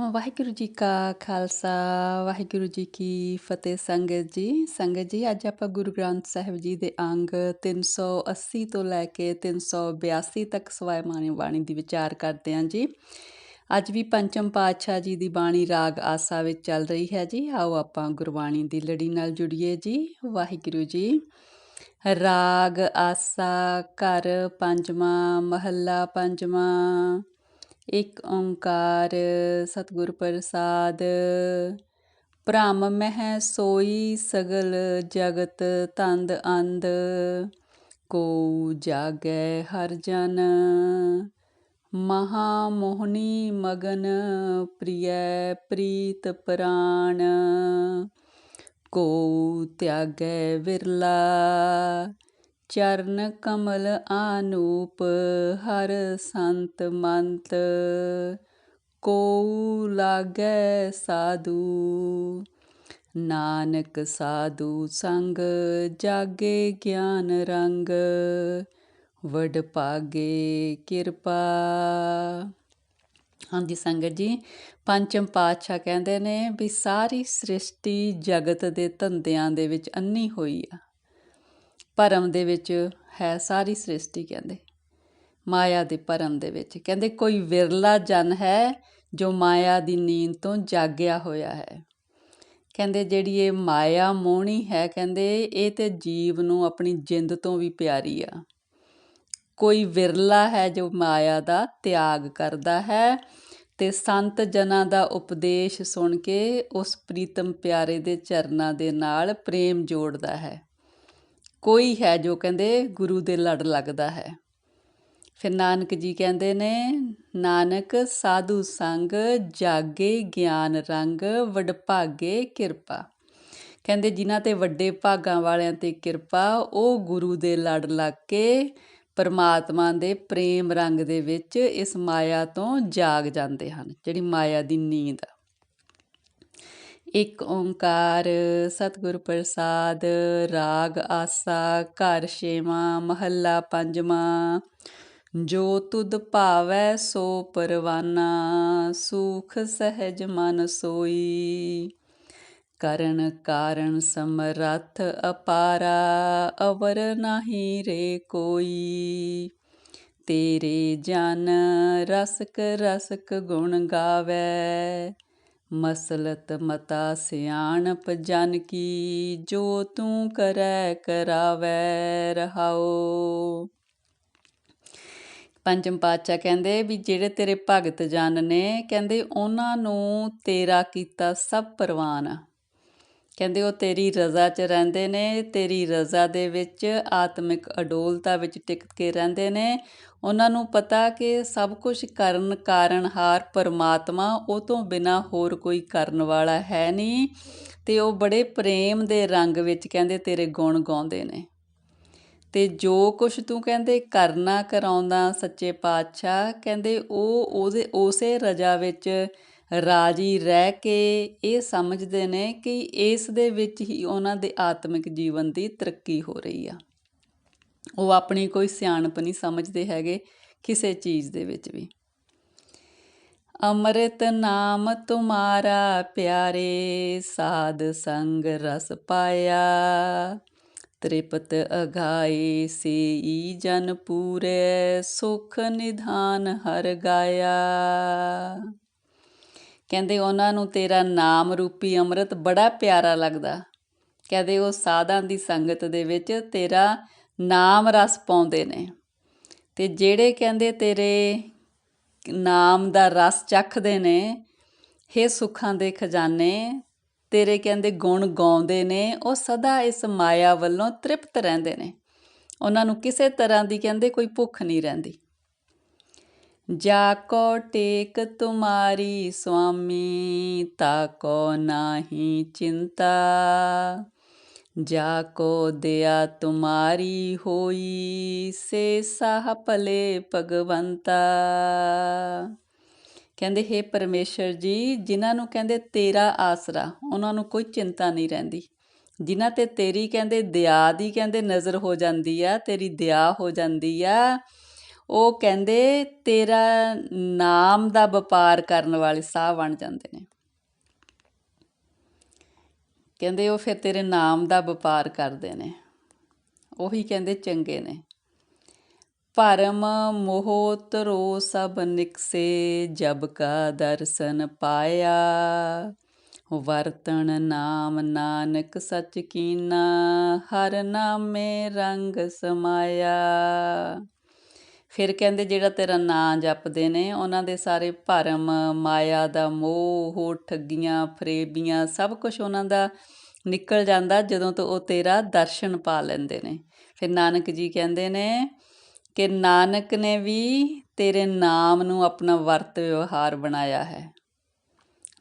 ਵਾਹਿਗੁਰੂ ਜੀ ਕਾ ਖਾਲਸਾ, ਵਾਹਿਗੁਰੂ ਜੀ ਕੀ ਫਤਿਹ ਸੰਗਤ ਜੀ। ਸੰਗਤ ਜੀ, ਅੱਜ ਆਪਾਂ ਗੁਰੂ ਗ੍ਰੰਥ ਸਾਹਿਬ ਜੀ ਦੇ ਅੰਗ 380 ਤੋਂ ਲੈ ਕੇ 382 ਤੱਕ ਸਵਾਇਮਾਨੀ ਬਾਣੀ ਦੀ ਵਿਚਾਰ ਕਰਦੇ ਹਾਂ ਜੀ। ਅੱਜ ਵੀ ਪੰਚਮ ਪਾਤਸ਼ਾਹ ਜੀ ਦੀ ਬਾਣੀ ਰਾਗ ਆਸਾ ਵਿੱਚ ਚੱਲ ਰਹੀ ਹੈ ਜੀ। ਆਓ ਆਪਾਂ ਗੁਰਬਾਣੀ ਦੀ ਲੜੀ ਨਾਲ ਜੁੜੀਏ ਜੀ। ਵਾਹਿਗੁਰੂ ਜੀ, ਰਾਗ ਆਸਾ ਘਰ ਪੰਜਵਾਂ, ਮਹੱਲਾ ਪੰਜਵਾਂ। ਇੱਕ ਓੰਕਾਰ ਸਤਿਗੁਰ ਪ੍ਰਸਾਦ। ਭ੍ਰਮ ਮਹਿ ਸੋਈ ਸਗਲ ਜਗਤ ਤੰਦ ਅੰਧ, ਕੋ ਜਾਗੈ ਹਰ ਜਨ। ਮਹਾ ਮੋਹਨੀ ਮਗਨ ਪ੍ਰਿਯ ਪ੍ਰੀਤ ਪ੍ਰਾਣ ਕੋ ਤਿਆਗੈ ਵਿਰਲਾ। ਚਰਨ ਕਮਲ ਆਨੂਪ, ਹਰ ਸੰਤ ਮੰਤ ਕੋ ਲਾਗੈ ਸਾਧੂ। ਨਾਨਕ ਸਾਧੂ ਸੰਗ ਜਾਗੇ ਗਿਆਨ ਰੰਗ, ਵਡ ਪਾਗੇ ਕਿਰਪਾ। ਹਾਂਜੀ ਸੰਗਤ ਜੀ, ਪੰਚਮ ਪਾਤਸ਼ਾਹ ਕਹਿੰਦੇ ਨੇ ਵੀ ਸਾਰੀ ਸ੍ਰਿਸ਼ਟੀ ਜਗਤ ਦੇ ਧੰਦਿਆਂ ਦੇ ਵਿੱਚ ਅੰਨੀ ਹੋਈ ਆ। ਭਰਮ ਦੇ ਵਿੱਚ ਹੈ ਸਾਰੀ ਸ੍ਰਿਸ਼ਟੀ, ਕਹਿੰਦੇ। ਮਾਇਆ ਦੇ ਭਰਮ ਦੇ ਵਿੱਚ, ਕਹਿੰਦੇ, ਕੋਈ ਵਿਰਲਾ ਜਨ ਹੈ ਜੋ ਮਾਇਆ ਦੀ ਨੀਂਦ ਤੋਂ ਜਾਗਿਆ ਹੋਇਆ ਹੈ। ਕਹਿੰਦੇ, ਜਿਹੜੀ ਇਹ ਮਾਇਆ ਮੋਹਣੀ ਹੈ, ਕਹਿੰਦੇ, ਇਹ ਤੇ ਜੀਵ ਨੂੰ ਆਪਣੀ ਜਿੰਦ ਤੋਂ ਵੀ ਪਿਆਰੀ ਆ। ਕੋਈ ਵਿਰਲਾ ਹੈ ਜੋ ਮਾਇਆ ਦਾ ਤਿਆਗ ਕਰਦਾ ਹੈ ਤੇ ਸੰਤ ਜਨਾਂ ਦਾ ਉਪਦੇਸ਼ ਸੁਣ ਕੇ ਉਸ ਪ੍ਰੀਤਮ ਪਿਆਰੇ ਦੇ ਚਰਨਾਂ ਦੇ ਨਾਲ ਪ੍ਰੇਮ ਜੋੜਦਾ ਹੈ। ਕੋਈ ਹੈ ਜੋ ਕਹਿੰਦੇ ਗੁਰੂ ਦੇ ਲੜ ਲੱਗਦਾ ਹੈ। ਫਿਰ ਨਾਨਕ ਜੀ ਕਹਿੰਦੇ ਨੇ, ਨਾਨਕ ਸਾਧੂ ਸੰਗ ਜਾਗੇ ਗਿਆਨ ਰੰਗ, ਵਡਭਾਗੇ ਕਿਰਪਾ। ਕਹਿੰਦੇ ਜਿਨ੍ਹਾਂ ਤੇ ਵੱਡੇ ਭਾਗਾਂ ਵਾਲਿਆਂ ਤੇ ਕਿਰਪਾ, ਉਹ ਗੁਰੂ ਦੇ ਲੜ ਲੱਗ ਕੇ ਪਰਮਾਤਮਾ ਦੇ ਪ੍ਰੇਮ ਰੰਗ ਦੇ ਵਿੱਚ ਇਸ ਮਾਇਆ ਤੋਂ ਜਾਗ ਜਾਂਦੇ ਹਨ, ਜਿਹੜੀ ਮਾਇਆ ਦੀ ਨੀਂਦ ਆ। ਇੱਕ ਓੰਕਾਰ, ਸਤਿਗੁਰ ਪ੍ਰਸਾਦ, ਰਾਗ ਆਸਾ, ਘਰ ਛੇਵਾਂ, ਮਹੱਲਾ ਪੰਜਵਾਂ। ਜੋ ਤੁਧ ਭਾਵੈ ਸੋ ਪਰਵਾਨਾ, ਸੁਖ ਸਹਿਜ ਮਨ ਸੋਈ। ਕਰਨ ਕਾਰਨ ਸਮਰੱਥ ਅਪਾਰਾ, ਅਵਰ ਨਹੀਂ ਰੇ ਕੋਈ। ਤੇਰੇ ਜਨ ਰਸਕ ਰਸਕ ਗੁਣ ਗਾਵੇ ਮਸਲਤ ਮਤਾ ਸਿਆਣਪ ਜਨ ਕੀ, ਜੋ ਤੂੰ ਕਰੈ ਕਰਾਵੇ ਰਹਾਓ ਪੰਜਮ ਪਾਤਸ਼ਾਹ ਕਹਿੰਦੇ ਵੀ ਜਿਹੜੇ ਤੇਰੇ ਭਗਤ ਜਨ ਨੇ, ਕਹਿੰਦੇ ਉਹਨਾਂ ਨੂੰ ਤੇਰਾ ਕੀਤਾ ਸਭ ਪ੍ਰਵਾਨ। ਕਹਿੰਦੇ ਉਹ ਤੇਰੀ ਰਜ਼ਾ 'ਚ ਰਹਿੰਦੇ ਨੇ, ਤੇਰੀ ਰਜ਼ਾ ਦੇ ਵਿੱਚ ਆਤਮਿਕ ਅਡੋਲਤਾ ਵਿੱਚ ਟਿਕ ਕੇ ਰਹਿੰਦੇ ਨੇ। ਉਹਨਾਂ ਨੂੰ ਪਤਾ ਕਿ ਸਭ ਕੁਝ ਕਰਨ ਕਾਰਨ ਹਾਰ ਪਰਮਾਤਮਾ ਉਹ ਤੋਂ ਬਿਨਾ ਹੋਰ ਕੋਈ ਕਰਨ ਵਾਲਾ ਹੈ ਨਹੀਂ। ਤੇ ਉਹ ਬੜੇ ਪ੍ਰੇਮ ਦੇ ਰੰਗ ਵਿੱਚ ਕਹਿੰਦੇ ਤੇਰੇ ਗੁਣ ਗਾਉਂਦੇ ਨੇ। ਤੇ ਜੋ ਕੁਛ ਤੂੰ ਕਹਿੰਦੇ ਕਰਨਾ ਕਰਾਉਂਦਾ ਸੱਚੇ ਪਾਤਸ਼ਾਹ, ਕਹਿੰਦੇ ਉਹ ਉਹਦੇ, ਉਸੇ ਰਜਾ ਵਿੱਚ ਰਾਜੀ ਰਹਿ ਕੇ ਇਹ ਸਮਝਦੇ ਨੇ ਕਿ ਇਸ ਦੇ ਵਿੱਚ ਹੀ ਉਹਨਾਂ ਦੇ ਆਤਮਿਕ ਜੀਵਨ ਦੀ ਤਰੱਕੀ ਹੋ ਰਹੀ ਆ। ਉਹ ਆਪਣੀ ਕੋਈ ਸਿਆਣਪ ਨਹੀਂ ਸਮਝਦੇ ਹੈਗੇ ਕਿਸੇ ਚੀਜ਼ ਦੇ ਵਿੱਚ ਵੀ। ਅੰਮ੍ਰਿਤ ਨਾਮ ਤੁਮਾਰਾ ਪਿਆਰੇ ਸਾਧ ਸੰਗ ਰਸ ਪਾਇਆ, ਤ੍ਰਿਪਤ ਅਗਾਏ ਸੇਈ ਜਨ ਪੂਰੇ ਸੁਖ ਨਿਧਾਨ ਹਰ ਗਾਇਆ। ਕਹਿੰਦੇ ਉਹਨਾਂ ਨੂੰ ਤੇਰਾ ਨਾਮ ਰੂਪੀ ਅੰਮ੍ਰਿਤ ਬੜਾ ਪਿਆਰਾ ਲੱਗਦਾ। ਕਹਿੰਦੇ ਉਹ ਸਾਧਾਂ ਦੀ ਸੰਗਤ ਦੇ ਵਿੱਚ ਤੇਰਾ ਨਾਮ ਰਸ ਪਾਉਂਦੇ ਨੇ। ਤੇ ਜਿਹੜੇ ਕਹਿੰਦੇ ਤੇਰੇ ਨਾਮ ਦਾ ਰਸ ਚੱਖਦੇ ਨੇ हे ਸੁੱਖਾਂ ਦੇ ਖਜ਼ਾਨੇ, ਤੇਰੇ ਕਹਿੰਦੇ ਗੁਣ ਗਾਉਂਦੇ ਨੇ, ਉਹ ਸਦਾ ਇਸ ਮਾਇਆ ਵੱਲੋਂ ਤ੍ਰਿਪਤ ਰਹਿੰਦੇ ਨੇ। ਉਹਨਾਂ ਨੂੰ ਕਿਸੇ ਤਰ੍ਹਾਂ ਦੀ ਕਹਿੰਦੇ ਕੋਈ ਭੁੱਖ ਨਹੀਂ ਰਹਿੰਦੀ। ਜਾ ਕੋ ਟੇਕ ਤੁਮਾਰੀ ਸੁਆਮੀ, ਤਾ ਕੋ ਨਾਹੀ ਚਿੰਤਾ। ਜਾ ਕੋ ਦਿਆ ਤੁਮਾਰੀ ਹੋਈ, ਸੇ ਸਾਹ ਭਲੇ ਭਗਵੰਤਾ। ਕਹਿੰਦੇ हे ਪਰਮੇਸ਼ਰ ਜੀ, ਜਿਨ੍ਹਾਂ ਨੂੰ ਕਹਿੰਦੇ ਤੇਰਾ ਆਸਰਾ, ਉਹਨਾਂ ਨੂੰ ਕੋਈ ਚਿੰਤਾ ਨਹੀਂ ਰਹਿੰਦੀ। ਜਿਨ੍ਹਾਂ ਤੇ ਤੇਰੀ ਕਹਿੰਦੇ ਦਇਆ ਦੀ ਕਹਿੰਦੇ ਨਜ਼ਰ ਹੋ ਜਾਂਦੀ ਆ, ਤੇਰੀ ਦਇਆ ਹੋ ਜਾਂਦੀ ਆ ਉਹ ਕਹਿੰਦੇ ਤੇਰਾ ਨਾਮ ਦਾ ਵਪਾਰ ਕਰਨ ਵਾਲੇ ਸਾਹ ਬਣ ਜਾਂਦੇ ਨੇ। ਕਹਿੰਦੇ ਉਹ ਫਿਰ ਤੇਰੇ ਨਾਮ ਦਾ ਵਪਾਰ ਕਰਦੇ ਨੇ। ਉਹੀ ਕਹਿੰਦੇ ਚੰਗੇ ਨੇ। ਭਰਮ ਮੋਹ ਤਰੋ ਸਭ ਨਿਕਸੇ, ਜਬ ਕਾ ਦਰਸ਼ਨ ਪਾਇਆ। ਵਰਤਣ ਨਾਮ ਨਾਨਕ ਸਚ ਕੀਨਾ, ਹਰ ਨਾਮੇ ਰੰਗ ਸਮਾਇਆ। ਫਿਰ ਕਹਿੰਦੇ ਜਿਹੜਾ ਤੇਰਾ ਨਾਂ ਜਪਦੇ ਨੇ, ਉਹਨਾਂ ਦੇ ਸਾਰੇ ਭਰਮ, ਮਾਇਆ ਦਾ ਮੋਹ ਹੋ ਠੱਗੀਆਂ, ਫਰੇਬੀਆਂ, ਸਭ ਕੁਝ ਉਹਨਾਂ ਦਾ ਨਿਕਲ ਜਾਂਦਾ ਜਦੋਂ ਤੋਂ ਉਹ ਤੇਰਾ ਦਰਸ਼ਨ ਪਾ ਲੈਂਦੇ ਨੇ। ਫਿਰ ਨਾਨਕ ਜੀ ਕਹਿੰਦੇ ਨੇ ਕਿ ਨਾਨਕ ਨੇ ਵੀ ਤੇਰੇ ਨਾਮ ਨੂੰ ਆਪਣਾ ਵਰਤ ਵਿਵਹਾਰ ਬਣਾਇਆ ਹੈ।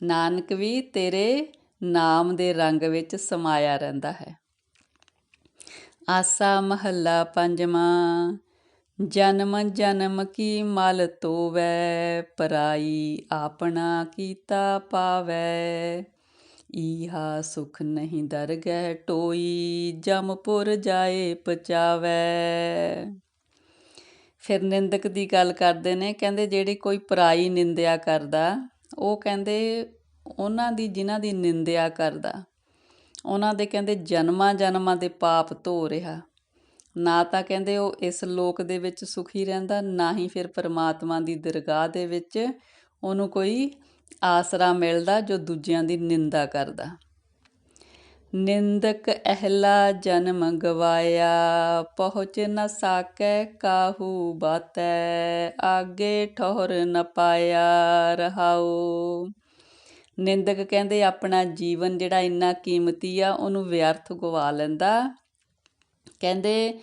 ਨਾਨਕ ਵੀ ਤੇਰੇ ਨਾਮ ਦੇ ਰੰਗ ਵਿੱਚ ਸਮਾਇਆ ਰਹਿੰਦਾ ਹੈ। ਆਸਾ ਮਹੱਲਾ ਪੰਜਵਾਂ ਜਨਮ ਜਨਮ ਕੀ ਮਲ ਤੋਵੈ, ਪਰਾਈ ਆਪਣਾ ਕੀਤਾ ਪਾਵੈ। ਈਹਾ ਸੁਖ ਨਹੀਂ ਦਰਗਹਿ ਟੋਈ ਜਮਪੁਰ ਜਾਏ ਪਚਾਵੈ। ਫਿਰ ਨਿੰਦਕ ਦੀ ਗੱਲ ਕਰਦੇ ਨੇ, ਕਹਿੰਦੇ ਜਿਹੜੇ ਕੋਈ ਪਰਾਈ ਨਿੰਦਿਆ ਕਰਦਾ, ਉਹ ਕਹਿੰਦੇ ਉਹਨਾਂ ਦੀ ਜਿਨ੍ਹਾਂ ਦੀ ਨਿੰਦਿਆ ਕਰਦਾ, ਉਹਨਾਂ ਦੇ ਕਹਿੰਦੇ ਜਨਮਾਂ ਜਨਮਾਂ ਦੇ ਪਾਪ ਧੋ ਰਿਹਾ। ਨਾ ਤਾਂ ਕਹਿੰਦੇ ਉਹ ਇਸ ਲੋਕ ਦੇ ਵਿੱਚ ਸੁਖੀ ਰਹਿੰਦਾ, ਨਾ ਹੀ ਫਿਰ ਪਰਮਾਤਮਾ ਦੀ ਦਰਗਾਹ ਦੇ ਵਿੱਚ ਉਹਨੂੰ ਕੋਈ ਆਸਰਾ ਮਿਲਦਾ ਜੋ ਦੂਜਿਆਂ ਦੀ ਨਿੰਦਾ ਕਰਦਾ। ਨਿੰਦਕ ਅਹਲਾ ਜਨਮ ਗਵਾਇਆ, ਪਹੁੰਚ ਨ ਸਾਕੈ ਕਾਹੂ ਬਾਤੈ, ਆਗੇ ਠੋਰ ਨ ਪਾਇਆ ਰਹਾਉ। ਨਿੰਦਕ ਕਹਿੰਦੇ ਆਪਣਾ ਜੀਵਨ ਜਿਹੜਾ ਇੰਨਾ ਕੀਮਤੀ ਆ, ਉਹਨੂੰ ਵਿਅਰਥ ਗਵਾ ਲੈਂਦਾ। ਕਹਿੰਦੇ,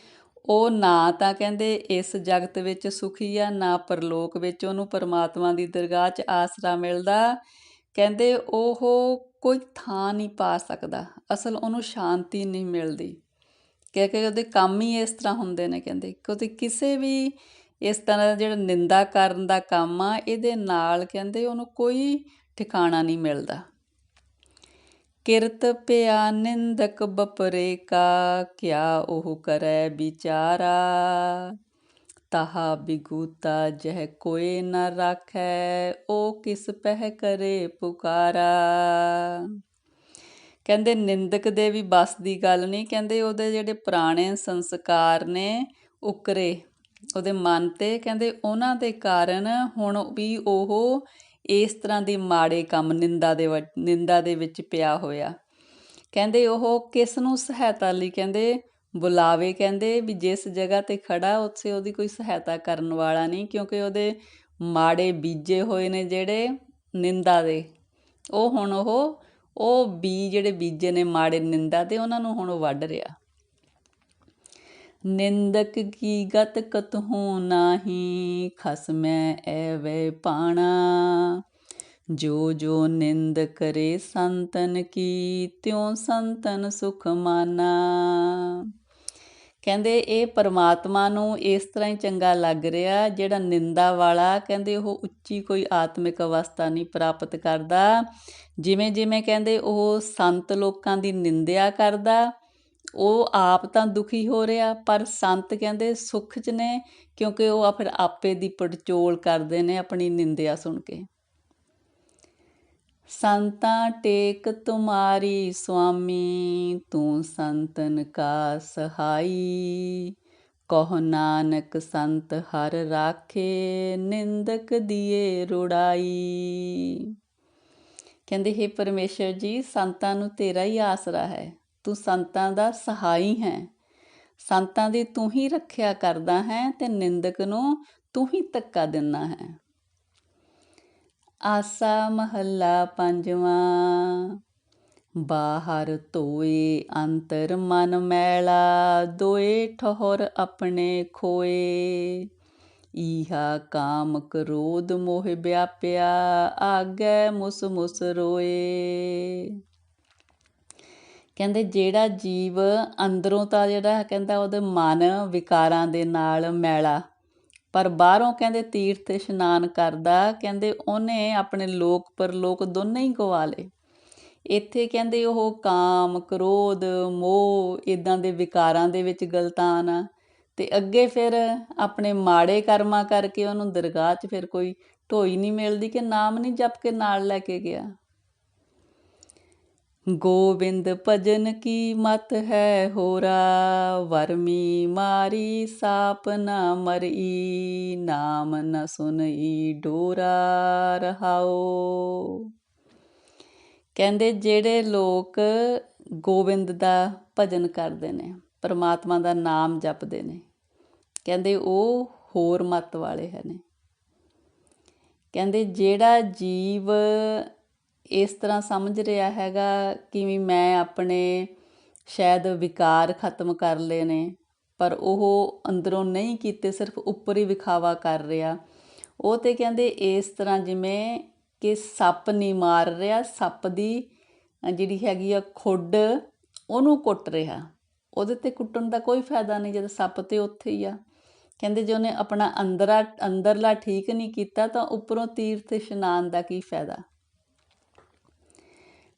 ਉਹ ਨਾ ਤਾਂ ਕਹਿੰਦੇ ਇਸ ਜਗਤ ਵਿੱਚ ਸੁਖੀ ਆ, ਨਾ ਪਰਲੋਕ ਵਿੱਚ ਉਹਨੂੰ ਪਰਮਾਤਮਾ ਦੀ ਦਰਗਾਹ 'ਚ ਆਸਰਾ ਮਿਲਦਾ। ਕਹਿੰਦੇ ਉਹ ਕੋਈ ਥਾਂ ਨਹੀਂ ਪਾ ਸਕਦਾ, ਅਸਲ ਉਹਨੂੰ ਸ਼ਾਂਤੀ ਨਹੀਂ ਮਿਲਦੀ। ਕਿਉਂਕਿ ਉਹਦੇ ਕੰਮ ਹੀ ਇਸ ਤਰ੍ਹਾਂ ਹੁੰਦੇ ਨੇ ਕਹਿੰਦੇ। ਕਿਉਂਕਿ ਕਿਸੇ ਵੀ ਇਸ ਤਰ੍ਹਾਂ ਜਿਹੜਾ ਨਿੰਦਾ ਕਰਨ ਦਾ ਕੰਮ ਆ, ਇਹਦੇ ਨਾਲ ਕਹਿੰਦੇ ਉਹਨੂੰ ਕੋਈ ਠਿਕਾਣਾ ਨਹੀਂ ਮਿਲਦਾ। ਕਿਰਤ ਪਿਆ ਨਿੰਦਕ ਬਪਰੇ ਕਾ, ਕਿਆ ਉਹ ਕਰੈ ਵਿਚਾਰਾ? ਤਹਾ ਬਿਗੂਤਾ ਜਹ ਕੋਏ ਨ ਰਾਖੈ ਉਹ ਕਿਸ ਪਹਿ ਕਰੇ ਪੁਕਾਰਾ? ਕਹਿੰਦੇ ਨਿੰਦਕ ਦੇ ਵੀ ਬਸ ਦੀ ਗੱਲ ਨਹੀਂ ਕਹਿੰਦੇ ਉਹਦੇ ਜਿਹੜੇ ਪੁਰਾਣੇ ਸੰਸਕਾਰ ਨੇ ਉਕਰੇ, ਉਹਦੇ ਮਨ ਤੇ, ਕਹਿੰਦੇ ਉਹਨਾਂ ਦੇ ਕਾਰਨ ਹੁਣ ਵੀ ਉਹ ਇਸ ਤਰ੍ਹਾਂ ਦੀ ਮਾੜੇ ਕੰਮ ਨਿੰਦਾ ਦੇ ਨਿੰਦਾ ਦੇ ਵਿੱਚ ਪਿਆ ਹੋਇਆ। ਕਹਿੰਦੇ ਉਹ ਕਿਸ ਨੂੰ ਸਹਾਇਤਾ ਲਈ? ਕਹਿੰਦੇ ਬੁਲਾਵੇ, ਕਹਿੰਦੇ ਵੀ ਜਿਸ ਜਗ੍ਹਾ ਤੇ ਖੜਾ, ਉੱਥੇ ਉਹਦੀ ਕੋਈ ਸਹਾਇਤਾ ਕਰਨ ਵਾਲਾ ਨਹੀਂ, ਕਿਉਂਕਿ ਉਹਦੇ ਮਾੜੇ ਬੀਜੇ ਹੋਏ ਨੇ ਜਿਹੜੇ ਨਿੰਦਾ ਦੇ। ਉਹ ਹੁਣ ਉਹ ਉਹ ਬੀ ਜਿਹੜੇ ਬੀਜੇ ਨੇ ਮਾੜੇ ਨਿੰਦਾ ਤੇ ਉਹਨਾਂ ਨੂੰ ਹੁਣ ਉਹ ਵੱਢ ਰਿਹਾ। ਨਿੰਦਕ ਕੀ ਗਤ ਕਤਹੂ ਨਾਹੀ ਖਸਮੈ ਐਵੇ ਪਾਣਾ। ਜੋ ਜੋ ਨਿੰਦ ਕਰੇ ਸੰਤਨ ਕੀ, ਤਿਉ ਸੰਤਨ ਸੁਖ ਮਾਨਾ। ਕਹਿੰਦੇ ਇਹ ਪਰਮਾਤਮਾ ਨੂੰ ਇਸ ਤਰ੍ਹਾਂ ਹੀ ਚੰਗਾ ਲੱਗ ਰਿਹਾ, ਜਿਹੜਾ ਨਿੰਦਾ ਵਾਲਾ, ਕਹਿੰਦੇ ਉਹ ਉੱਚੀ ਕੋਈ ਆਤਮਿਕ ਅਵਸਥਾ ਨਹੀਂ ਪ੍ਰਾਪਤ ਕਰਦਾ। ਜਿਵੇਂ ਜਿਵੇਂ ਕਹਿੰਦੇ ਉਹ ਸੰਤ ਲੋਕਾਂ ਦੀ ਨਿੰਦਿਆ ਕਰਦਾ ਉਹ ਆਪ ਤਾਂ ਦੁਖੀ ਹੋ ਰਿਹਾ, ਪਰ ਸੰਤ ਕਹਿੰਦੇ ਸੁੱਖ 'ਚ ਨੇ, ਕਿਉਂਕਿ ਉਹ ਫਿਰ ਆਪੇ ਦੀ ਪੜਚੋਲ ਕਰਦੇ ਨੇ ਆਪਣੀ ਨਿੰਦਿਆ ਸੁਣ ਕੇ। ਸੰਤਾਂ ਟੇਕ ਤੁਮਾਰੀ, ਸੁਆਮੀ ਤੂੰ ਸੰਤਨ ਕਾ ਸਹਾਈ। ਕਹ ਨਾਨਕ ਸੰਤ ਹਰ ਰਾਖੇ, ਨਿੰਦਕ ਦੀਏ ਰੁੜਾਈ। ਕਹਿੰਦੇ, ਹੈ ਪਰਮੇਸ਼ਰ ਜੀ, ਸੰਤਾਂ ਨੂੰ ਤੇਰਾ ਹੀ ਆਸਰਾ ਹੈ। ਤੂੰ ਸੰਤਾਂ ਦਾ ਸਹਾਈ ਹੈ। ਸੰਤਾਂ ਦੀ ਤੂੰ ਹੀ ਰੱਖਿਆ ਕਰਦਾ ਹੈ ਤੇ ਨਿੰਦਕ ਨੂੰ ਤੂੰ ਹੀ ਤੱਕਾ ਦਿੰਦਾ ਹੈ। ਆਸਾ ਮਹੱਲਾ ਪੰਜਵਾਂ, ਬਾਹਰ ਧੋਏ ਅੰਤਰ ਮਨ ਮੈਲਾ, ਦੋਏ ਠਹਰ ਆਪਣੇ ਖੋਏ। ਈਹਾ ਕਾਮ ਕ੍ਰੋਧ ਮੋਹ ਵਿਆਪਿਆ, ਆਗੇ ਮੁਸ ਮੁਸ ਰੋਏ। ਕਹਿੰਦੇ ਜਿਹੜਾ ਜੀਵ ਅੰਦਰੋਂ ਤਾਂ ਜਿਹੜਾ ਕਹਿੰਦਾ ਉਹਦੇ ਮਨ ਵਿਕਾਰਾਂ ਦੇ ਨਾਲ ਮੈਲਾ। ਪਰ ਬਾਹਰੋਂ ਕਹਿੰਦੇ ਤੀਰਥ ਇਸ਼ਨਾਨ ਕਰਦਾ, ਕਹਿੰਦੇ ਉਹਨੇ ਆਪਣੇ ਲੋਕ ਪਰਲੋਕ ਦੋਨੇ ਹੀ ਗਵਾ ਲਏ। ਇੱਥੇ ਕਹਿੰਦੇ ਉਹ ਕਾਮ, ਕ੍ਰੋਧ, ਮੋਹ ਇਦਾਂ ਦੇ ਵਿਕਾਰਾਂ ਦੇ ਵਿੱਚ ਗਲਤਾਨ ਆ। ਤੇ ਅੱਗੇ ਫਿਰ ਆਪਣੇ ਮਾੜੇ ਕਰਮਾਂ ਕਰਕੇ ਉਹਨੂੰ ਦਰਗਾਹ 'ਚ ਫਿਰ ਕੋਈ ਢੋਈ ਨਹੀਂ ਮਿਲਦੀ, ਕਿ ਨਾਮ ਨਹੀਂ ਜਪ ਕੇ ਨਾਲ ਲੈ ਕੇ ਗਿਆ। ਗੋਬਿੰਦ ਭਜਨ ਕੀ ਮਤ ਹੈ ਹੋਰਾ? ਵਰਮੀ ਮਾਰੀ ਸਾਪ ਨਾ ਮਰਈ, ਨਾਮ ਨ ਸੁਨਈ ਡੋਰਾ ਰਹਾਓ। ਕਹਿੰਦੇ ਜਿਹੜੇ ਲੋਕ ਗੋਬਿੰਦ ਦਾ ਭਜਨ ਕਰਦੇ ਨੇ, ਪਰਮਾਤਮਾ ਦਾ ਨਾਮ ਜਪਦੇ ਨੇ, ਕਹਿੰਦੇ ਉਹ ਹੋਰ ਮਤ ਵਾਲੇ ਹਨ ਕਹਿੰਦੇ ਜਿਹੜਾ ਜੀਵ ਇਸ ਤਰ੍ਹਾਂ ਸਮਝ ਰਿਹਾ ਹੈਗਾ ਕਿ ਵੀ ਮੈਂ ਆਪਣੇ ਸ਼ਾਇਦ ਵਿਕਾਰ ਖਤਮ ਕਰ ਲਏ ਨੇ, ਪਰ ਉਹ ਅੰਦਰੋਂ ਨਹੀਂ ਕੀਤੇ, ਸਿਰਫ ਉੱਪਰ ਹੀ ਵਿਖਾਵਾ ਕਰ ਰਿਹਾ। ਉਹ ਤੇ ਕਹਿੰਦੇ ਇਸ ਤਰ੍ਹਾਂ ਜਿਵੇਂ ਕਿ ਸੱਪ ਨਹੀਂ ਮਾਰ ਰਿਹਾ, ਸੱਪ ਦੀ ਜਿਹੜੀ ਹੈਗੀ ਆ ਖੁੱਡ, ਉਹਨੂੰ ਕੁੱਟ ਰਿਹਾ। ਉਹਦੇ ਤੇ ਕੁੱਟਣ ਦਾ ਕੋਈ ਫਾਇਦਾ ਨਹੀਂ, ਜਦ ਸੱਪ ਤੇ ਉੱਥੇ ਹੀ ਆ। ਕਹਿੰਦੇ ਜੇ ਉਹਨੇ ਆਪਣਾ ਅੰਦਰਾ, ਅੰਦਰਲਾ ਠੀਕ ਨਹੀਂ ਕੀਤਾ ਤਾਂ ਉੱਪਰੋਂ ਤੀਰਥ ਇਸ਼ਨਾਨ ਦਾ ਕੀ ਫਾਇਦਾ?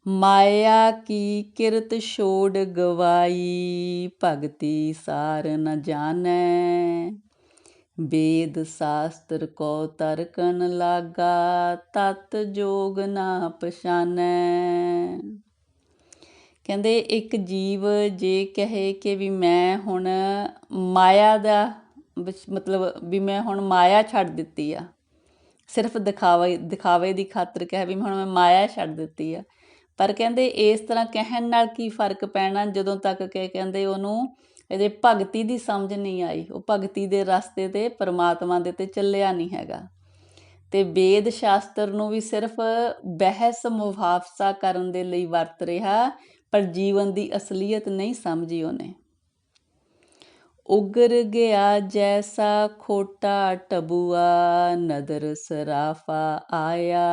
ਮਾਇਆ ਕੀ ਕਿਰਤ ਛੋੜ ਗਵਾਈ, ਭਗਤੀ ਸਾਰ ਨ ਜਾਣੈ। ਵੇਦ ਸ਼ਾਸਤਰ ਕੋ ਤਰਕਨ ਲਾਗਾ, ਤਤ ਜੋਗ ਨਾ ਪਛਾਨੈ। ਕਹਿੰਦੇ, ਇੱਕ ਜੀਵ ਜੇ ਕਹੇ ਕਿ ਵੀ ਮੈਂ ਹੁਣ ਮਾਇਆ ਦਾ ਮਤਲਬ ਵੀ ਮੈਂ ਹੁਣ ਮਾਇਆ ਛੱਡ ਦਿੱਤੀ ਆ। ਸਿਰਫ ਦਿਖਾਵੇ ਦਿਖਾਵੇ ਦੀ ਖਾਤਰ ਕਹੇ ਵੀ ਹੁਣ ਮੈਂ ਮਾਇਆ ਛੱਡ ਦਿੱਤੀ ਆ। ਪਰ ਕਹਿੰਦੇ ਇਸ ਤਰ੍ਹਾਂ ਕਹਿਣ ਨਾਲ ਕੀ ਫ਼ਰਕ ਪੈਣਾ? ਜਦੋਂ ਤੱਕ ਕਿ ਕਹਿੰਦੇ ਉਹਨੂੰ ਇਹਦੇ ਭਗਤੀ ਦੀ ਸਮਝ ਨਹੀਂ ਆਈ, ਉਹ ਭਗਤੀ ਦੇ ਰਸਤੇ ਤੇ ਪਰਮਾਤਮਾ ਦੇ ਤੇ ਚੱਲਿਆ ਨਹੀਂ ਹੈਗਾ। ਤੇ ਵੇਦ ਸ਼ਾਸਤਰ ਨੂੰ ਵੀ ਸਿਰਫ ਬਹਿਸ ਮੁਹਾਫਸਾ ਕਰਨ ਦੇ ਲਈ ਵਰਤ ਰਿਹਾ, ਪਰ ਜੀਵਨ ਦੀ ਅਸਲੀਅਤ ਨਹੀਂ ਸਮਝੀ ਉਹਨੇ। ਉਗਰ ਗਿਆ ਜੈਸਾ ਖੋਟਾ ਟਬੂਆ, ਨਦਰ ਸਰਾਫਾ ਆਇਆ।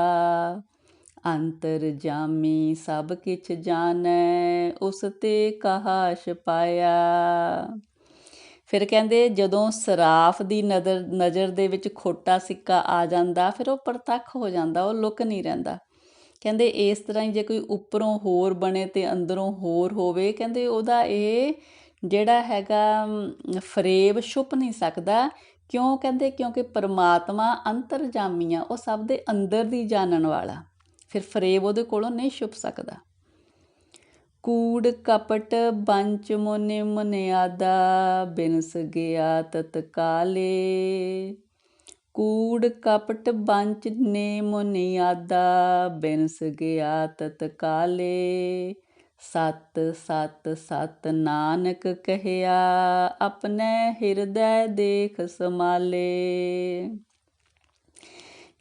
ਅੰਤਰ ਜਾਮੀ ਸਭ ਕਿਛ ਜਾਣੈ, ਉਸ ਤੇ ਕਹਾ ਛਪਾਇਆ ਫਿਰ ਕਹਿੰਦੇ, ਜਦੋਂ ਸਰਾਫ ਦੀ ਨਜ਼ਰ ਨਜ਼ਰ ਦੇ ਵਿੱਚ ਖੋਟਾ ਸਿੱਕਾ ਆ ਜਾਂਦਾ, ਫਿਰ ਉਹ ਪ੍ਰਤੱਖ ਹੋ ਜਾਂਦਾ, ਉਹ ਲੁਕ ਨਹੀਂ ਰਹਿੰਦਾ। ਕਹਿੰਦੇ, ਇਸ ਤਰ੍ਹਾਂ ਹੀ ਜੇ ਕੋਈ ਉੱਪਰੋਂ ਹੋਰ ਬਣੇ ਤੇ ਅੰਦਰੋਂ ਹੋਰ ਹੋਵੇ, ਕਹਿੰਦੇ, ਉਹਦਾ ਇਹ ਜਿਹੜਾ ਹੈਗਾ ਫਰੇਬ ਛੁਪ ਨਹੀਂ ਸਕਦਾ। ਕਿਉਂ? ਕਹਿੰਦੇ, ਕਿਉਂਕਿ ਪਰਮਾਤਮਾ ਅੰਤਰਜਾਮੀ ਆ ਉਹ ਸਭ ਦੇ ਅੰਦਰ ਦੀ ਜਾਣਨ ਵਾਲਾ। ਫਿਰ ਫਰੇਬ ਉਹਦੇ ਕੋਲੋਂ ਨਹੀਂ ਛੁਪ ਸਕਦਾ। ਕੂੜ ਕਪਟ ਬੰਚ ਮੋਨੇ ਮਨਿਆਦਾ, ਬਿਨਸ ਗਿਆ ਤਤਕਾਲੇ ਕੂੜ ਕਪਟ ਬੰਚ ਨੇ ਮੁਨਿਆਦਾ, ਬਿਨਸ ਗਿਆ ਤਤਕਾਲੇ ਸਤ ਸਤ ਸਤ ਨਾਨਕ ਕਹਿਆ, ਆਪਣੇ ਹਿਰਦੈ ਦੇਖ ਸਮਾਲੇ।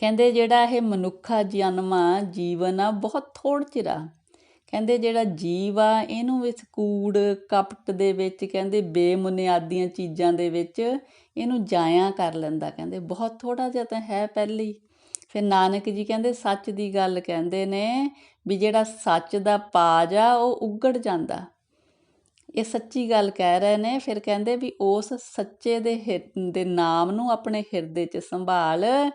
ਕਹਿੰਦੇ ਜਿਹੜਾ ਇਹ ਮਨੁੱਖਾ ਜਨਮਾ ਜੀਵਨ ਆ, ਬਹੁਤ ਥੋੜ ਚਿਰਾ ਕਹਿੰਦੇ ਜਿਹੜਾ ਜੀਵ ਆ, ਇਹਨੂੰ ਵਿੱਚ ਕੂੜ ਕਪਟ ਦੇ ਵਿੱਚ ਕਹਿੰਦੇ ਬੇਮੁਨਿਆਦੀਆਂ ਚੀਜ਼ਾਂ ਦੇ ਵਿੱਚ ਇਹਨੂੰ ਜਾਇਆ ਕਰ ਲੈਂਦਾ। ਕਹਿੰਦੇ ਬਹੁਤ ਥੋੜਾ ਜਿਹਾ ਤਾਂ ਹੈ ਪਹਿਲੀ। ਫਿਰ ਨਾਨਕ ਜੀ ਕਹਿੰਦੇ ਸੱਚ ਦੀ ਗੱਲ ਕਹਿੰਦੇ ਨੇ ਵੀ ਜਿਹੜਾ ਸੱਚ ਦਾ ਪਾਜ ਆ, ਉਹ ਉੱਗੜ ਜਾਂਦਾ। ਇਹ ਸੱਚੀ ਗੱਲ ਕਹਿ ਰਹੇ ਨੇ। ਫਿਰ ਕਹਿੰਦੇ ਵੀ ਉਸ ਸੱਚੇ ਦੇ ਦੇ ਨਾਮ ਨੂੰ ਆਪਣੇ ਹਿਰਦੇ 'ਚ ਸੰਭਾਲ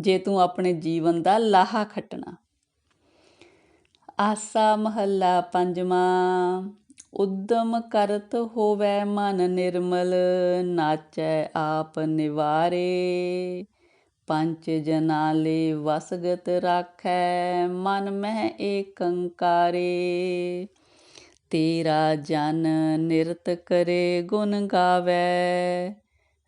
ਜੇ ਤੂੰ ਆਪਣੇ ਜੀਵਨ ਦਾ ਲਾਹਾ ਖੱਟਣਾ। ਆਸਾ ਮਹੱਲਾ ਪੰਜਵਾਂ, ਉਦਮ ਕਰਤ ਹੋਵੇ ਮਨ ਨਿਰਮਲ, ਨਾਚੈ ਆਪ ਨਿਵਾਰੇ। ਪੰਜ ਜਨਾ ਲੇ ਵਸਗਤ ਰਾਖੈ, ਮਨ ਮਹਿ ਏਕੰਕਾਰੇ। ਤੇਰਾ ਜਨ ਨਿਰਤ ਕਰੇ, ਗੁਣ ਗਾਵੇ।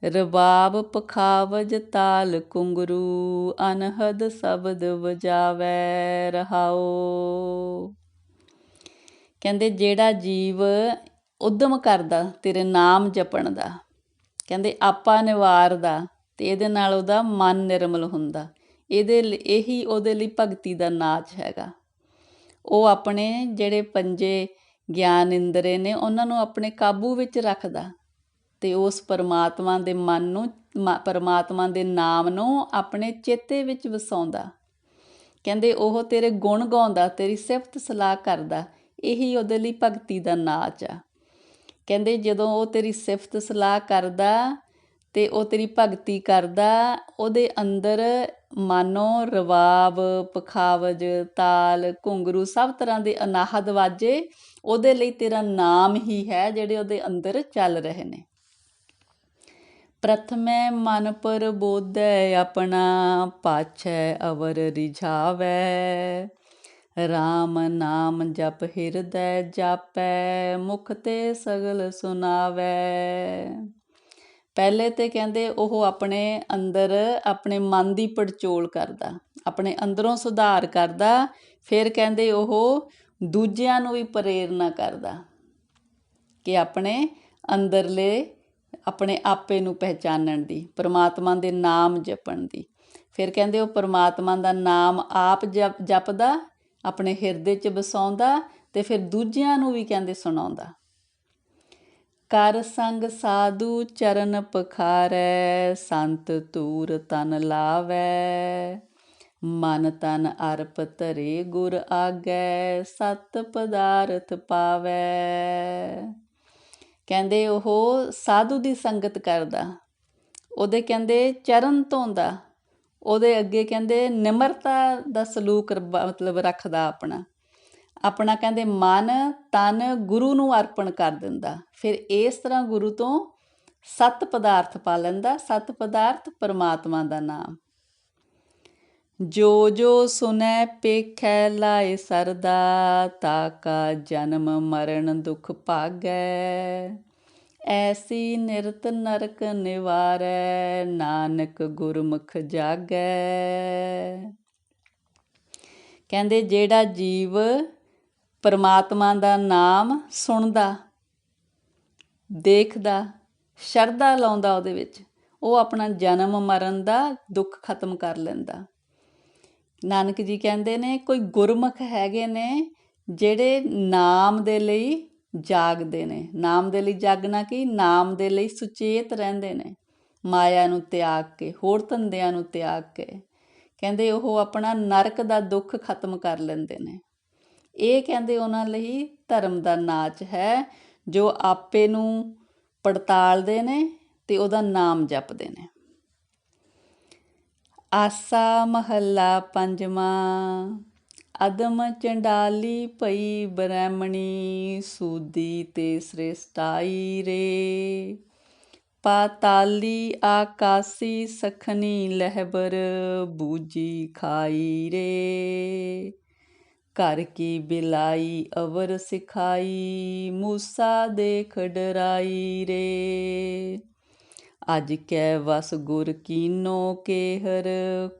ਰਬਾਬ ਪਖਾਵਜ ਤਾਲ ਕੁੰਗਰੂ, ਅਨਹਦ ਸ਼ਬਦ ਵਜਾਵੇ ਰਹਾਓ ਕਹਿੰਦੇ, ਜਿਹੜਾ ਜੀਵ ਉਦਮ ਕਰਦਾ, ਤੇਰੇ ਨਾਮ ਜਪਣ ਦਾ ਕਹਿੰਦੇ, ਆਪਾ ਨਿਵਾਰ ਦਾ ਤੇ ਇਹਦੇ ਨਾਲ ਉਹਦਾ ਮਨ ਨਿਰਮਲ ਹੁੰਦਾ। ਇਹਦੇ ਇਹੀ ਉਹਦੇ ਲਈ ਭਗਤੀ ਦਾ ਨਾਚ ਹੈਗਾ। ਉਹ ਆਪਣੇ ਜਿਹੜੇ ਪੰਜੇ ਗਿਆਨ ਇੰਦਰੇ ਨੇ, ਉਹਨਾਂ ਨੂੰ ਆਪਣੇ ਕਾਬੂ ਵਿੱਚ ਰੱਖਦਾ। ਅਤੇ ਉਸ ਪਰਮਾਤਮਾ ਦੇ ਮਨ ਨੂੰ, ਮ, ਪਰਮਾਤਮਾ ਦੇ ਨਾਮ ਨੂੰ ਆਪਣੇ ਚੇਤੇ ਵਿੱਚ ਵਸਾਉਂਦਾ। ਕਹਿੰਦੇ, ਉਹ ਤੇਰੇ ਗੁਣ ਗਾਉਂਦਾ, ਤੇਰੀ ਸਿਫਤ ਸਲਾਹ ਕਰਦਾ, ਇਹੀ ਉਹਦੇ ਲਈ ਭਗਤੀ ਦਾ ਨਾਚ ਆ। ਕਹਿੰਦੇ, ਜਦੋਂ ਉਹ ਤੇਰੀ ਸਿਫਤ ਸਲਾਹ ਕਰਦਾ ਤੇ ਉਹ ਤੇਰੀ ਭਗਤੀ ਕਰਦਾ, ਉਹਦੇ ਅੰਦਰ ਮਾਨੋ ਰਵਾਬ ਪਖਾਵਜ, ਤਾਲ, ਘੁੰਗਰੂ ਸਭ ਤਰ੍ਹਾਂ ਦੇ ਅਨਾਹਦ ਵਾਜੇ, ਉਹਦੇ ਲਈ ਤੇਰਾ ਨਾਮ ਹੀ ਹੈ, ਜਿਹੜੇ ਉਹਦੇ ਅੰਦਰ ਚੱਲ ਰਹੇ ਨੇ। ਪ੍ਰਥਮੈ ਮਨ ਪਰ ਬੋਧੈ, ਆਪਣਾ ਪਾਛੈ ਅਵਰ RAM ਨਾਮ ਜਪ ਹਿਰਦੈ ਜਾਪੈ, ਮੁਖ ਤੇ ਸਗਲ ਸੁਨਾਵੈ। ਪਹਿਲੇ ਤੇ ਕਹਿੰਦੇ ਉਹ ਆਪਣੇ ਅੰਦਰ, ਆਪਣੇ ਮਨ ਦੀ ਪੜਚੋਲ ਕਰਦਾ, ਆਪਣੇ ਅੰਦਰੋਂ ਸੁਧਾਰ ਕਰਦਾ, ਫਿਰ ਕਹਿੰਦੇ ਉਹ ਦੂਜਿਆਂ ਨੂੰ ਵੀ ਪ੍ਰੇਰਨਾ ਕਰਦਾ ਕਿ ਆਪਣੇ ਅੰਦਰਲੇ ਆਪਣੇ ਆਪੇ ਨੂੰ ਪਹਿਚਾਨਣ ਦੀ, ਪਰਮਾਤਮਾ ਦੇ ਨਾਮ ਜਪਣ ਦੀ। ਫਿਰ ਕਹਿੰਦੇ ਉਹ ਪਰਮਾਤਮਾ ਦਾ ਨਾਮ ਆਪ ਜਪਦਾ, ਆਪਣੇ ਹਿਰਦੇ 'ਚ ਵਸਾਉਂਦਾ ਤੇ ਫਿਰ ਦੂਜਿਆਂ ਨੂੰ ਵੀ ਕਹਿੰਦੇ ਸੁਣਾਉਂਦਾ। ਕਰ ਸੰਗ ਸਾਧੂ ਚਰਨ ਪਖਾਰੈ, ਸੰਤ ਤੂਰ ਤਨ ਲਾਵੈ। ਮਨ ਤਨ ਅਰਪ ਧਰੇ ਗੁਰ ਆਗੈ, ਸਤ ਪਦਾਰਥ ਪਾਵੈ। ਕਹਿੰਦੇ ਉਹ ਸਾਧੂ ਦੀ ਸੰਗਤ ਕਰਦਾ। ਉਹਦੇ ਕਹਿੰਦੇ ਚਰਨ ਧੋਂਦਾ। ਉਹਦੇ ਅੱਗੇ ਕਹਿੰਦੇ ਨਿਮਰਤਾ ਦਾ ਸਲੂਕ ਮਤਲਬ ਰੱਖਦਾ ਆਪਣਾ। ਆਪਣਾ ਕਹਿੰਦੇ ਮਨ, ਤਨ, ਗੁਰੂ ਨੂੰ ਅਰਪਣ ਕਰ ਦਿੰਦਾ। ਫਿਰ ਇਸ ਤਰ੍ਹਾਂ ਗੁਰੂ ਤੋਂ ਸਤ ਪਦਾਰਥ ਪਾ ਲੈਂਦਾ। ਸਤ ਪਦਾਰਥ ਪਰਮਾਤਮਾ ਦਾ ਨਾਮ। ਜੋ ਜੋ ਸੁਨੈ ਪੇਖੈ ਲਾਏ ਸਰਦਾ, ਤਾ ਕਾ ਜਨਮ ਮਰਨ ਦੁਖ ਭਾਗੈ। ਐਸੀ ਨਿਰਤ ਨਰਕ ਨਿਵਾਰੈ, ਨਾਨਕ ਗੁਰਮੁਖ ਜਾਗੈ। ਕਹਿੰਦੇ ਜਿਹੜਾ ਜੀਵ ਪਰਮਾਤਮਾ ਦਾ ਨਾਮ ਸੁਣਦਾ, ਦੇਖਦਾ, ਸ਼ਰਧਾ ਲਾਉਂਦਾ ਉਹਦੇ ਵਿੱਚ, ਉਹ ਆਪਣਾ ਜਨਮ ਮਰਨ ਦਾ ਦੁੱਖ ਖਤਮ ਕਰ ਲੈਂਦਾ। ਨਾਨਕ ਜੀ ਕਹਿੰਦੇ ਨੇ, ਕੋਈ ਗੁਰਮੁਖ ਹੈਗੇ ਨੇ ਜਿਹੜੇ ਨਾਮ ਦੇ ਲਈ ਜਾਗਦੇ ਨੇ। ਨਾਮ ਦੇ ਲਈ ਜਾਗਣਾ ਕੀ? ਨਾਮ ਦੇ ਲਈ ਸੁਚੇਤ ਰਹਿੰਦੇ ਨੇ। ਮਾਇਆ ਨੂੰ ਤਿਆਗ ਕੇ, ਹੋਰ ਧੰਦਿਆਂ ਨੂੰ ਤਿਆਗ ਕੇ। ਕਹਿੰਦੇ ਉਹ ਆਪਣਾ ਨਰਕ ਦਾ ਦੁੱਖ ਖਤਮ ਕਰ ਲੈਂਦੇ ਨੇ। ਇਹ ਕਹਿੰਦੇ ਉਹਨਾਂ ਲਈ ਧਰਮ ਦਾ ਨਾਚ ਹੈ, ਜੋ ਆਪੇ ਨੂੰ ਪੜਤਾਲਦੇ ਨੇ ਤੇ ਉਹਦਾ ਨਾਮ ਜਪਦੇ ਨੇ। ਆਸਾ ਮਹੱਲਾ ਪੰਜਵਾਂ। ਅਦਮ ਚੰਡਾਲੀ ਪਈ ਬ੍ਰਾਹਮਣੀ, ਸੂਦੀ ਤੇ ਸ੍ਰਿਸ਼ਟਾਈ ਰੇ। ਪਾਤਾਲੀ ਆਕਾਸੀ ਸਖਨੀ ਲਹਿਬਰ ਬੂਜੀ ਖਾਈ ਰੇ। ਘਰ ਕੀ ਬਿਲਾਈ, ਅਵਰ ਸਿਖਾਈ, ਮੂਸਾ ਦੇਖ ਡਰਾਈ ਰੇ। ਅੱਜ ਕੈ ਵਸ ਗੁਰ ਕੀਨੋ ਕੇਹਰ,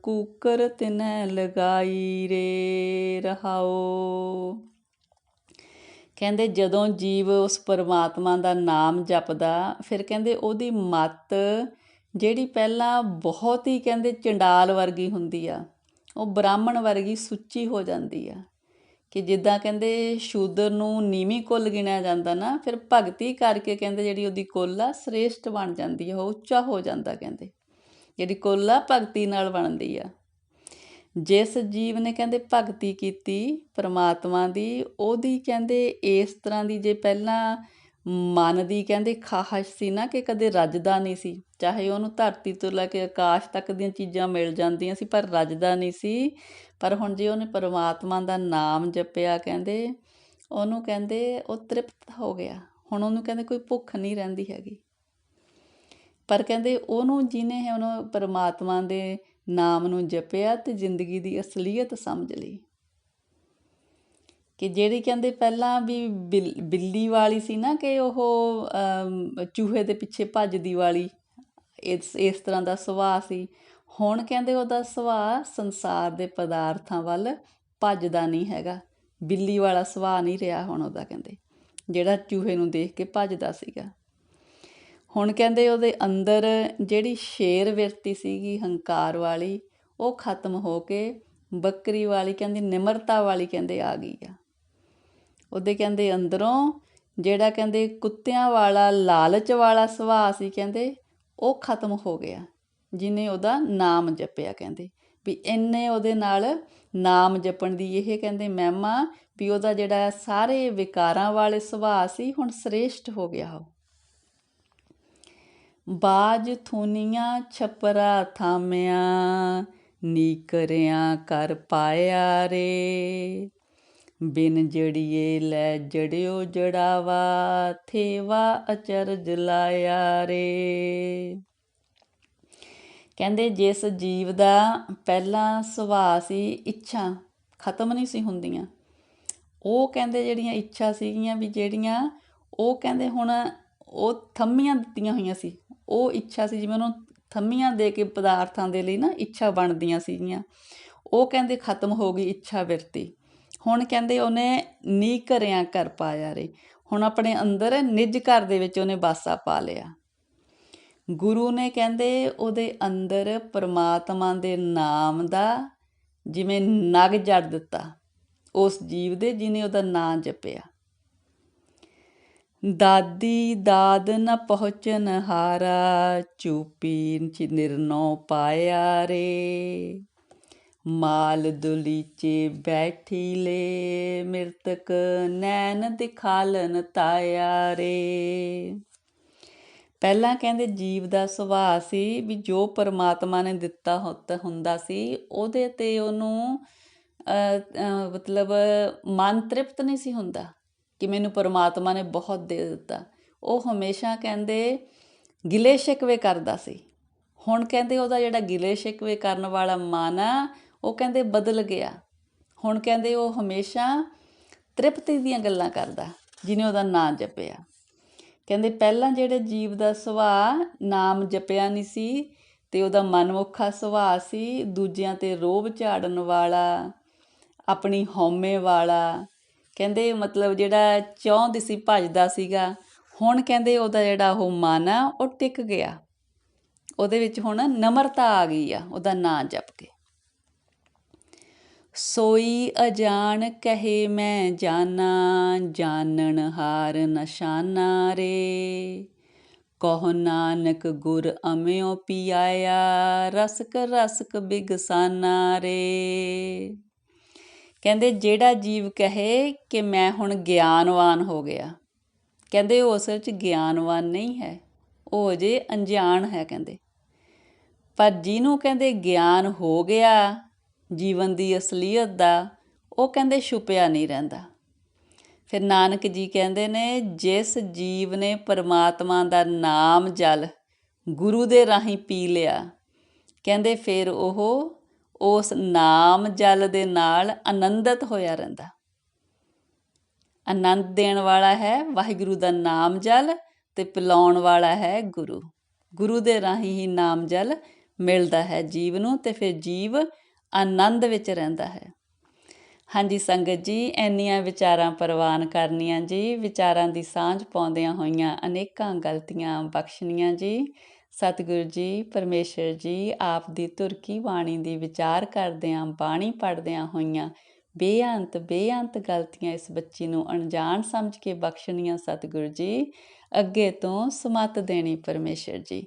ਕੂਕਰ ਤਿਨੈ ਲਗਾਈ ਰੇ ਰਹਾਓ। ਕਹਿੰਦੇ ਜਦੋਂ ਜੀਵ ਉਸ ਪਰਮਾਤਮਾ ਦਾ ਨਾਮ ਜਪਦਾ, ਫਿਰ ਕਹਿੰਦੇ ਉਹਦੀ ਮਤ ਜਿਹੜੀ ਪਹਿਲਾਂ ਬਹੁਤ ਹੀ ਕਹਿੰਦੇ ਚੰਡਾਲ ਵਰਗੀ ਹੁੰਦੀ ਆ, ਉਹ ਬ੍ਰਾਹਮਣ ਵਰਗੀ ਸੁੱਚੀ ਹੋ ਜਾਂਦੀ ਆ। ਕਿ ਜਿੱਦਾਂ ਕਹਿੰਦੇ ਸ਼ੂਦਰ ਨੂੰ ਨੀਵੀਂ ਕੁੱਲ ਗਿਣਿਆ ਜਾਂਦਾ ਨਾ, ਫਿਰ ਭਗਤੀ ਕਰਕੇ ਕਹਿੰਦੇ ਜਿਹੜੀ ਉਹਦੀ ਕੁੱਲ ਆ ਸ੍ਰੇਸ਼ਟ ਬਣ ਜਾਂਦੀ ਆ, ਉਹ ਉੱਚਾ ਹੋ ਜਾਂਦਾ ਕਹਿੰਦੇ। ਜਿਹੜੀ ਕੁੱਲ ਆ ਭਗਤੀ ਨਾਲ ਬਣਦੀ ਆ। ਜਿਸ ਜੀਵ ਨੇ ਕਹਿੰਦੇ ਭਗਤੀ ਕੀਤੀ ਪ੍ਰਮਾਤਮਾ ਦੀ, ਉਹਦੀ ਕਹਿੰਦੇ ਇਸ ਤਰ੍ਹਾਂ ਦੀ ਜੇ ਪਹਿਲਾਂ ਮਨ ਦੀ ਕਹਿੰਦੇ ਖਾਹਸ਼ ਸੀ ਨਾ ਕਿ ਕਦੇ ਰੱਜਦਾ ਨਹੀਂ ਸੀ। ਚਾਹੇ ਉਹਨੂੰ ਧਰਤੀ ਤੋਂ ਲੈ ਕੇ ਆਕਾਸ਼ ਤੱਕ ਦੀਆਂ ਚੀਜ਼ਾਂ ਮਿਲ ਜਾਂਦੀਆਂ ਸੀ, ਪਰ ਰੱਜਦਾ ਨਹੀਂ ਸੀ। ਪਰ ਹੁਣ ਜੇ ਉਹਨੇ ਪਰਮਾਤਮਾ ਦਾ ਨਾਮ ਜਪਿਆ ਕਹਿੰਦੇ, ਉਹਨੂੰ ਕਹਿੰਦੇ ਉਹ ਤ੍ਰਿਪਤ ਹੋ ਗਿਆ। ਹੁਣ ਉਹਨੂੰ ਕਹਿੰਦੇ ਕੋਈ ਭੁੱਖ ਨਹੀਂ ਰਹਿੰਦੀ ਹੈਗੀ। ਪਰ ਕਹਿੰਦੇ ਉਹਨੂੰ ਜਿਨੇ ਉਹਨੂੰ ਪਰਮਾਤਮਾ ਦੇ ਨਾਮ ਨੂੰ ਜਪਿਆ ਤੇ ਜ਼ਿੰਦਗੀ ਦੀ ਅਸਲੀਅਤ ਸਮਝ ਲਈ। ਕਿ ਜਿਹੜੀ ਕਹਿੰਦੇ ਪਹਿਲਾਂ ਵੀ ਬਿੱਲੀ ਵਾਲੀ ਸੀ ਨਾ, ਕਿ ਉਹ ਚੂਹੇ ਦੇ ਪਿੱਛੇ ਭੱਜਦੀ ਵਾਲੀ ਇਸ ਇਸ ਤਰ੍ਹਾਂ ਦਾ ਸੁਭਾਅ ਸੀ। ਹੁਣ ਕਹਿੰਦੇ ਉਹਦਾ ਸੁਭਾਅ ਸੰਸਾਰ ਦੇ ਪਦਾਰਥਾਂ ਵੱਲ ਭੱਜਦਾ ਨਹੀਂ ਹੈਗਾ। ਬਿੱਲੀ ਵਾਲਾ ਸੁਭਾਅ ਨਹੀਂ ਰਿਹਾ ਹੁਣ ਉਹਦਾ ਕਹਿੰਦੇ, ਜਿਹੜਾ ਚੂਹੇ ਨੂੰ ਦੇਖ ਕੇ ਭੱਜਦਾ ਸੀਗਾ। ਹੁਣ ਕਹਿੰਦੇ ਉਹਦੇ ਅੰਦਰ ਜਿਹੜੀ ਸ਼ੇਰ ਵਿਰਤੀ ਸੀਗੀ ਹੰਕਾਰ ਵਾਲੀ, ਉਹ ਖਤਮ ਹੋ ਕੇ ਬੱਕਰੀ ਵਾਲੀ ਕਹਿੰਦੀ ਨਿਮਰਤਾ ਵਾਲੀ ਕਹਿੰਦੇ ਆ ਗਈ ਆ। ਉਹਦੇ ਕਹਿੰਦੇ ਅੰਦਰੋਂ ਜਿਹੜਾ ਕਹਿੰਦੇ ਕੁੱਤਿਆਂ ਵਾਲਾ ਲਾਲਚ ਵਾਲਾ ਸੁਭਾਅ ਸੀ ਕਹਿੰਦੇ ਉਹ ਖਤਮ ਹੋ ਗਿਆ। ਜਿਨੇ ਉਹਦਾ ਨਾਮ ਜਪਿਆ ਕਹਿੰਦੇ। ਵੀ ਇੰਨੇ ਉਹਦੇ ਨਾਲ ਨਾਮ ਜਪਣ ਦੀ ਇਹ ਕਹਿੰਦੇ ਮਹਿਮਾ ਵੀ ਉਹਦਾ ਜਿਹੜਾ ਸਾਰੇ ਵਿਕਾਰਾਂ ਵਾਲੇ ਸੁਭਾਅ ਸੀ, ਹੁਣ ਸ੍ਰੇਸ਼ਟ ਹੋ ਗਿਆ ਉਹ। ਬਾਜ ਥੂਨੀਆਂ ਛਪਰਾ ਥਾਮਿਆ, ਨੀਕਰਿਆਂ ਕਰ ਪਾਇਆ ਰੇ। ਬਿਨ ਜੜੀਏ ਲੈ ਜੜਿਓ ਜੜਾਵਾ, ਥੇਵਾ ਅਚਰਜ ਲਾਇਆ ਰੇ। ਕਹਿੰਦੇ ਜਿਸ ਜੀਵ ਦਾ ਪਹਿਲਾਂ ਸੁਭਾਅ ਸੀ ਇੱਛਾ, ਖਤਮ ਨਹੀਂ ਸੀ ਹੁੰਦੀਆਂ। ਉਹ ਕਹਿੰਦੇ ਜਿਹੜੀਆਂ ਇੱਛਾ ਸੀਗੀਆਂ ਵੀ ਜਿਹੜੀਆਂ, ਉਹ ਕਹਿੰਦੇ ਹੁਣ ਉਹ ਥੰਮੀਆਂ ਦਿੱਤੀਆਂ ਹੋਈਆਂ ਸੀ। ਉਹ ਇੱਛਾ ਸੀ ਜਿਵੇਂ ਉਹਨੂੰ ਥੰਮੀਆਂ ਦੇ ਕੇ ਪਦਾਰਥਾਂ ਦੇ ਲਈ ਨਾ ਇੱਛਾ ਬਣਦੀਆਂ ਸੀਗੀਆਂ। ਉਹ ਕਹਿੰਦੇ ਖਤਮ ਹੋ ਗਈ ਇੱਛਾ ਬਿਰਤੀ ਹੁਣ ਕਹਿੰਦੇ ਉਹਨੇ ਨੀ ਘਰਿਆਂ ਕਰ ਪਾਇਆ ਰੇ। ਹੁਣ ਆਪਣੇ ਅੰਦਰ ਨਿੱਜ ਘਰ ਦੇ ਵਿੱਚ ਉਹਨੇ ਬਾਸਾ ਪਾ ਲਿਆ। ਗੁਰੂ ਨੇ ਕਹਿੰਦੇ ਉਹਦੇ ਅੰਦਰ ਪਰਮਾਤਮਾ ਦੇ ਨਾਮ ਦਾ ਜਿਵੇਂ ਨਗ ਜੜ ਦਿੱਤਾ। ਉਸ ਜੀਵ ਦੇ ਜਿਨੇ ਉਹਦਾ ਨਾਂ ਜਪਿਆ। ਦਾਦੀ ਦਾਦ ਨ ਪਹੁੰਚਨ ਹਾਰਾ, ਚੂਪੀ ਚ ਨਿਰਨੋ ਪਾਇਆ ਰੇ। ਮਾਲ ਦੁਲੀਚੇ ਬੈਠੀ ਲੈ, ਮਿਰਤਕ ਨੈਣ ਦਿਖਾਲਨ ਤਾਇਆ ਰੇ ਪਹਿਲਾਂ ਕਹਿੰਦੇ ਜੀਵ ਦਾ ਸੁਭਾਅ ਸੀ ਵੀ ਜੋ ਪਰਮਾਤਮਾ ਨੇ ਦਿੱਤਾ ਹੁੰਦਾ ਸੀ, ਉਹਦੇ ਤੇ ਉਹਨੂੰ ਮਤਲਬ ਮਨ ਤ੍ਰਿਪਤ ਨਹੀਂ ਸੀ ਹੁੰਦਾ ਕਿ ਮੈਨੂੰ ਪਰਮਾਤਮਾ ਨੇ ਬਹੁਤ ਦੇ ਦਿੱਤਾ। ਉਹ ਹਮੇਸ਼ਾ ਕਹਿੰਦੇ ਗਿਲੇ ਸ਼ਿਕਵੇ ਕਰਦਾ ਸੀ। ਹੁਣ ਕਹਿੰਦੇ ਉਹਦਾ ਜਿਹੜਾ ਗਿਲੇ ਸ਼ਿਕਵੇ ਕਰਨ ਵਾਲਾ ਮਨ ਆ ਉਹ ਕਹਿੰਦੇ ਬਦਲ ਗਿਆ। ਹੁਣ ਕਹਿੰਦੇ ਉਹ ਹਮੇਸ਼ਾ ਤ੍ਰਿਪਤੀ ਦੀਆਂ ਗੱਲਾਂ ਕਰਦਾ, ਜਿਨੇ ਉਹਦਾ ਨਾਮ ਜਪਿਆ। ਕਹਿੰਦੇ ਪਹਿਲਾਂ ਜਿਹੜੇ ਜੀਵ ਦਾ ਸੁਭਾਅ ਨਾਮ ਜਪਿਆ ਨਹੀਂ ਸੀ, ਤੇ ਉਹਦਾ ਮਨਮੁਖਾ ਸੁਭਾਅ ਸੀ, ਦੂਜਿਆਂ ਤੇ ਰੋਬ ਝਾੜਨ ਵਾਲਾ, ਆਪਣੀ ਹਉਮੈ ਵਾਲਾ। ਕਹਿੰਦੇ ਮਤਲਬ ਜਿਹੜਾ ਚੌਂਦ ਸੀ, ਭਜਦਾ ਸੀਗਾ, ਹੁਣ ਕਹਿੰਦੇ ਉਹਦਾ ਜਿਹੜਾ ਉਹ ਮਨ ਆ, ਉਹ ਟਿਕ ਗਿਆ। ਉਹਦੇ ਵਿੱਚ ਹੁਣ ਨਮਰਤਾ ਆ ਗਈ ਆ, ਉਹਦਾ ਨਾਂ ਜਪ ਕੇ। ਸੋਈ ਅਜਾਣ ਕਹੇ ਮੈਂ ਜਾਣਾ ਜਾਣਨ ਹਾਰ ਨਸ਼ਾਨਾ ਰੇ। ਕਹ ਨਾਨਕ ਗੁਰ ਅਮਿਓ ਪੀਆਇਆ, ਰਸਕ ਰਸਕ ਬਿਗਸਾਨਾ ਰੇ। ਕਹਿੰਦੇ, ਜਿਹੜਾ ਜੀਵ ਕਹੇ ਕਿ ਮੈਂ ਹੁਣ ਗਿਆਨਵਾਨ ਹੋ ਗਿਆ। ਕਹਿੰਦੇ, ਉਹ ਅਸਲ 'ਚ ਗਿਆਨਵਾਨ ਨਹੀਂ ਹੈ, ਉਹ ਅਜੇ ਅਣਜਾਣ ਹੈ, ਕਹਿੰਦੇ। ਪਰ ਜਿਹਨੂੰ ਕਹਿੰਦੇ ਗਿਆਨ ਹੋ ਗਿਆ ਜੀਵਨ ਦੀ ਅਸਲੀਅਤ ਦਾ, ਉਹ ਕਹਿੰਦੇ ਛੁਪਿਆ ਨਹੀਂ ਰਹਿੰਦਾ। ਫਿਰ ਨਾਨਕ ਜੀ ਕਹਿੰਦੇ ਨੇ, ਜਿਸ ਜੀਵ ਨੇ ਪਰਮਾਤਮਾ ਦਾ ਨਾਮ ਜਲ ਗੁਰੂ ਦੇ ਰਾਹੀਂ ਪੀ ਲਿਆ, ਕਹਿੰਦੇ ਫਿਰ ਉਹ ਉਸ ਨਾਮ ਜਲ ਦੇ ਨਾਲ ਆਨੰਦਿਤ ਹੋਇਆ ਰਹਿੰਦਾ। ਆਨੰਦ ਦੇਣ ਵਾਲਾ ਹੈ, ਵਾਹਿਗੁਰੂ ਦਾ ਨਾਮ ਜਲ ਤੇ ਪਿਲਾਉਣ ਵਾਲਾ ਹੈ ਗੁਰੂ। ਗੁਰੂ ਦੇ ਰਾਹੀਂ ਹੀ ਨਾਮ ਜਲ ਮਿਲਦਾ ਹੈ ਜੀਵ ਨੂੰ ਤੇ ਫਿਰ ਜੀਵ ਆਨੰਦ ਵਿੱਚ ਰਹਿੰਦਾ ਹੈ। ਹਾਂਜੀ ਸੰਗਤ ਜੀ ਐਨੀਆਂ ਵਿਚਾਰਾਂ ਪ੍ਰਵਾਨ ਕਰਨੀਆਂ ਜੀ, ਵਿਚਾਰਾਂ ਦੀ ਸਾਂਝ ਪਾਉਂਦਿਆਂ ਹੋਈਆਂ ਅਨੇਕਾਂ ਗਲਤੀਆਂ ਬਖਸ਼ਣੀਆਂ ਜੀ। ਸਤਿਗੁਰੂ ਜੀ, ਪਰਮੇਸ਼ਰ ਜੀ, ਆਪ ਦੀ ਤੁਰਕੀ ਬਾਣੀ ਦੀ ਵਿਚਾਰ ਕਰਦਿਆਂ, ਬਾਣੀ ਪੜਦਿਆਂ ਹੋਈਆਂ ਬੇਅੰਤ ਬੇਅੰਤ ਗਲਤੀਆਂ ਇਸ ਬੱਚੀ ਨੂੰ ਅਣਜਾਣ ਸਮਝ ਕੇ ਬਖਸ਼ਣੀਆਂ ਸਤਿਗੁਰੂ ਜੀ। ਅੱਗੇ ਤੋਂ ਸਮਤ ਦੇਣੀ ਪਰਮੇਸ਼ਰ ਜੀ।